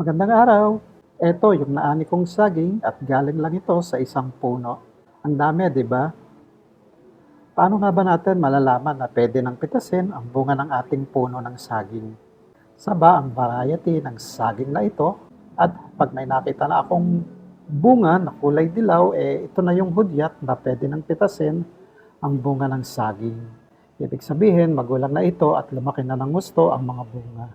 Magandang araw. Ito yung naani kong saging at galing lang ito sa isang puno. Ang dami, di ba? Paano nga ba natin malalaman na pwede nang pitasin ang bunga ng ating puno ng saging? Saba ang variety ng saging na ito at pag may nakita na akong bunga na kulay dilaw, eh ito na yung hudyat na pwede nang pitasin ang bunga ng saging. Ibig sabihin, magulang na ito at lumaki na ng gusto ang mga bunga.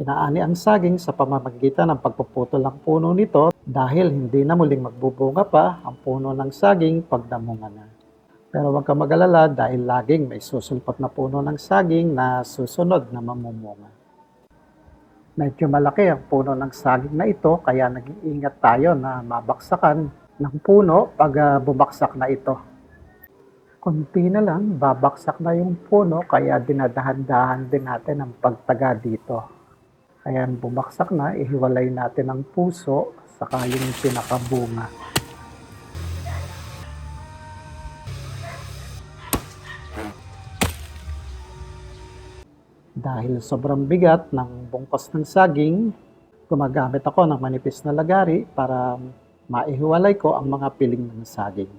Inaani ang saging sa pamamagitan ng pagpuputol ng puno nito dahil hindi na muling magbubunga pa ang puno ng saging pag na. Pero huwag ka mag-alala dahil laging may susulpot na puno ng saging na susunod na mamumunga. Medyo malaki ang puno ng saging na ito kaya nag-iingat tayo na mabaksakan ng puno pag ah, bumagsak na ito. Kunti na lang, babaksak na yung puno kaya dinadahan-dahan din natin ang pagtaga dito. Kaya bumaksak na, ihiwalay natin ang puso saka yung pinakabunga. Dahil sobrang bigat ng bungkas ng saging, gumagamit ako ng manipis na lagari para maihiwalay ko ang mga piling ng saging.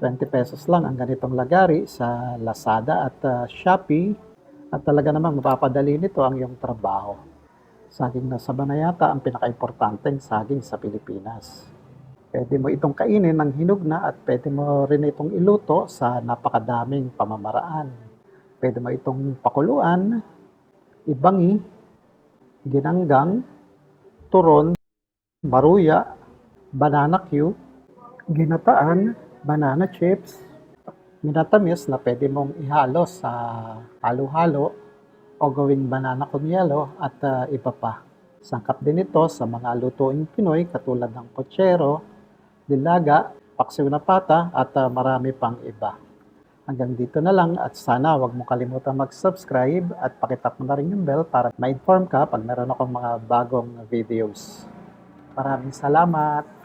20 pesos lang ang ganitong lagari sa Lazada at ah, Shopee at talaga namang mapapadali nito ang iyong trabaho. Saging na saba na yata ang pinaka-importanteng saging sa Pilipinas. Pwede mo itong kainin ng hinog na at pwede mo rin itong iluto sa napakadaming pamamaraan. Pwede mo itong pakuluan, ibangi, ginanggang, turon, maruya, banana cue, ginataan, banana chips, minatamis na pwede mong ihalo sa halo-halo o gawing banana con yelo at ah, iba pa. Sangkap din ito sa mga lutuing Pinoy katulad ng kotsero, dilaga, paksiw na pata at ah, marami pang iba. Hanggang dito na lang at sana wag mo kalimutan mag-subscribe at pakitap mo na rin yung bell para ma-inform ka pag meron akong mga bagong videos. Maraming salamat!